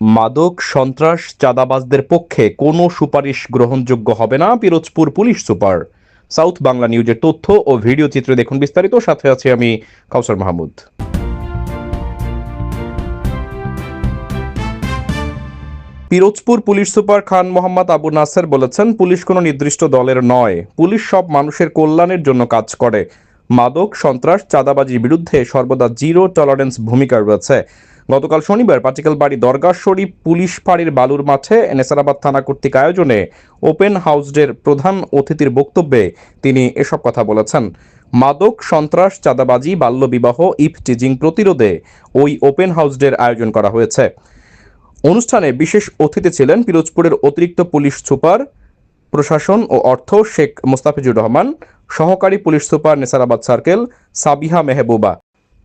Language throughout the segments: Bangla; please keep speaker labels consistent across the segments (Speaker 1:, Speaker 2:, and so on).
Speaker 1: মাদক, সন্ত্রাস, চাঁদাবাজদের পক্ষে কোনো সুপারিশ গ্রহণযোগ্য হবে না, Pirojpur police super. South Bangla নিউজের তথ্য ও ভিডিও চিত্রে দেখুন বিস্তারিত, সাথে আছি আমি কাউসার মাহমুদ। পিরোজপুর পুলিশ সুপার খান মোহাম্মদ আবু নাসের বলেছেন, পুলিশ কোনো নির্দিষ্ট দলের নয়। পুলিশ সব মানুষের কল্যাণের জন্য কাজ করে। মাদক, সন্ত্রাস, চাঁদাবাজির বিরুদ্ধে সর্বদা জিরো টলারেন্স ভূমিকা রয়েছে। গতকাল শনিবার পাটিকাল বাড়ি শরীফ পুলিশ ফাঁড়ির বালুর মাঠে নেসারাবাদ থানা কর্তৃক আয়োজনে ওপেন হাউসডের প্রধান অতিথির বক্তব্যে তিনি এসব কথা বলেছেন। মাদক, সন্ত্রাস, চাঁদাবাজি, বাল্যবিবাহ ইফটিজিং প্রতিরোধে ওই ওপেন হাউসডের আয়োজন করা হয়েছে। অনুষ্ঠানে বিশেষ অতিথি ছিলেন পিরোজপুরের অতিরিক্ত পুলিশ সুপার, প্রশাসন ও অর্থ শেখ মোস্তাফিজুর রহমান, সহকারী police super Nesarabad circle Sabiha Mehbuba.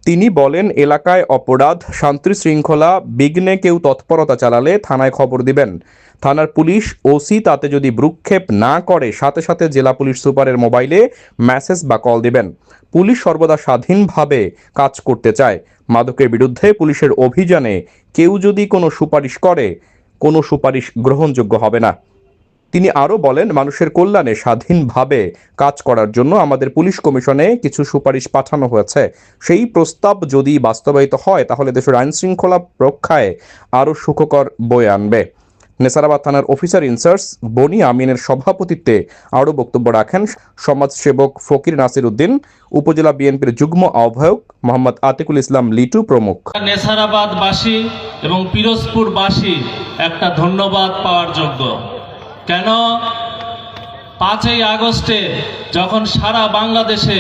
Speaker 1: তিনি বলেন, এলাকায় অপরাধ শান্তি শৃঙ্খলা, বিঘ্নে কেউ তৎপরতা চালালে থানায় খবর দিবেন। থানার পুলিশ, ওসি তাতে যদি ভ্রুক্ষেপ না করে, সাথে সাথে জেলা পুলিশ সুপারের মোবাইলে মেসেজ বা কল দিবেন। পুলিশ সর্বদা স্বাধীনভাবে কাজ করতে চায়। মাদকের বিরুদ্ধে পুলিশের অভিযানে কেউ যদি কোনো সুপারিশ করে, কোনো সুপারিশ গ্রহণযোগ্য হবে না। তিনি আরও বলেন, মানুষের কল্যাণে স্বাধীনভাবে কাজ করার জন্য আমাদের পুলিশ কমিশনে কিছু সুপারিশ পাঠানো হয়েছে। সেই প্রস্তাব যদি বাস্তবায়িত হয়, তাহলে দেশের আইন শৃঙ্খলা রক্ষায় আরও সুখকর বয়ে আনবে। নেসারাবাদ থানার অফিসার ইনচার্জ বনি আমিনের সভাপতিত্বে আরও বক্তব্য রাখেন সমাজসেবক ফকির নাসির উদ্দিন, উপজেলা বিএনপির যুগ্ম আহ্বায়ক মোহাম্মদ আতিকুল ইসলাম লিটু প্রমুখ।
Speaker 2: নেসারাবাদবাসী এবং পিরোজপুরবাসী একটা ধন্যবাদ পাওয়ার যোগ্য। কেন? পাঁচই আগস্টে যখন সারা বাংলাদেশে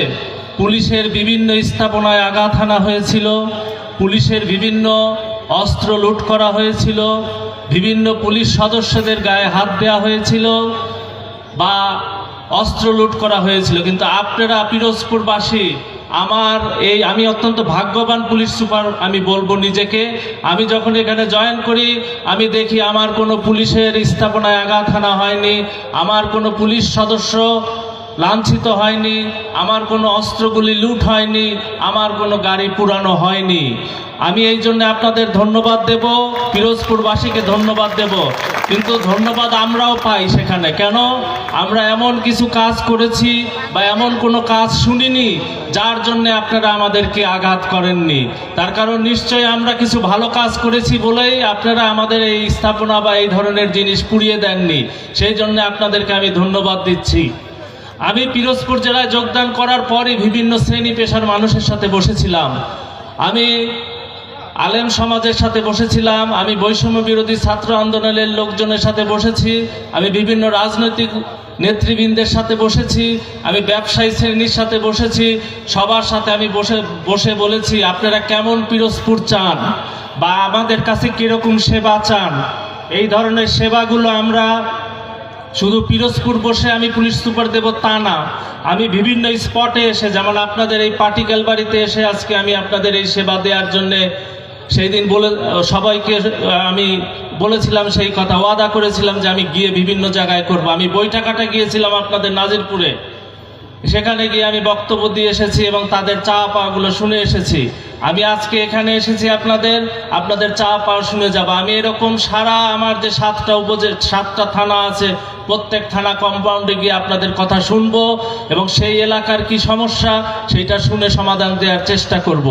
Speaker 2: পুলিশের বিভিন্ন স্থাপনায় আঘাত হানা হয়েছিল, পুলিশের বিভিন্ন অস্ত্র লুট করা হয়েছিল, বিভিন্ন পুলিশ সদস্যদের গায়ে হাত দেওয়া হয়েছিল বা অস্ত্র লুট করা হয়েছিল। কিন্তু আপনারা পিরোজপুরবাসী আমার এই, আমি অত্যন্ত ভাগ্যবান পুলিশ সুপার, আমি বলব নিজেকে। আমি যখন এখানে জয়েন করি, আমি দেখি আমার কোনো পুলিশের স্থাপনায় আঘাত হানা হয়নি। আমার কোনো পুলিশ সদস্য লাঞ্ছিত হয়নি, আমার কোনো অস্ত্রগুলি লুট হয়নি, আমার কোনো গাড়ি পুরানো হয়নি। আমি এই জন্য আপনাদের ধন্যবাদ দেব, পিরোজপুরবাসীকে ধন্যবাদ দেব। কিন্তু ধন্যবাদ আমরাও পাই সেখানে। কেন? আমরা এমন কিছু কাজ করেছি বা এমন কোনো কাজ শুনিনি যার জন্য আপনারা আমাদেরকে আঘাত করেননি। তার কারণ নিশ্চয়ই আমরা কিছু ভালো কাজ করেছি বলেই আপনারা আমাদের এই স্থাপনা বা এই ধরনের জিনিস পুড়িয়ে দেননি। সেই জন্য আপনাদেরকে আমি ধন্যবাদ দিচ্ছি। আমি পিরোজপুর জেলায় যোগদান করার পরই বিভিন্ন শ্রেণি পেশার মানুষের সাথে বসেছিলাম। আমি আলেম সমাজের সাথে বসেছিলাম, আমি বৈষম্য বিরোধী ছাত্র আন্দোলনের লোকজনের সাথে বসেছি, আমি বিভিন্ন রাজনৈতিক নেতৃবৃন্দের সাথে বসেছি, আমি ব্যবসায়ী শ্রেণির সাথে বসেছি, সবার সাথে আমি বসে বসে বলেছি, আপনারা কেমন পিরোজপুর চান? বা আমাদের কাছে কীরকম সেবা চান? এই ধরনের সেবাগুলো আমরা শুধু পিরোজপুর বসে আমি পুলিশ সুপার দেব তা না, আমি বিভিন্ন স্পটে এসে, যেমন আপনাদের এই পার্টিকেল বাড়িতে এসে আজকে আমি আপনাদের এই সেবা দেওয়ার জন্যে সেই দিন বলে, সবাইকে আমি বলেছিলাম সেই কথা, ওয়াদা করেছিলাম যে আমি গিয়ে বিভিন্ন জায়গায় করব। আমি বৈঠাকাটা গিয়েছিলাম আপনাদের নাজিরপুরে। সেখানে গিয়ে আমি বক্তব্য দিয়ে এসেছি এবং তাদের চা পাওয়াগুলো শুনে এসেছি। আমি আজকে এখানে এসেছি আপনাদের আপনাদের চা পাওয়া শুনে যাব। আমি এরকম সারা আমার যে সাতটা উপজে সাতটা থানা আছে প্রত্যেক থানা কম্পাউন্ডে গিয়ে আপনাদের কথা শুনব এবং সেই এলাকার কি সমস্যা সেটা শুনে সমাধান দেওয়ার চেষ্টা করব।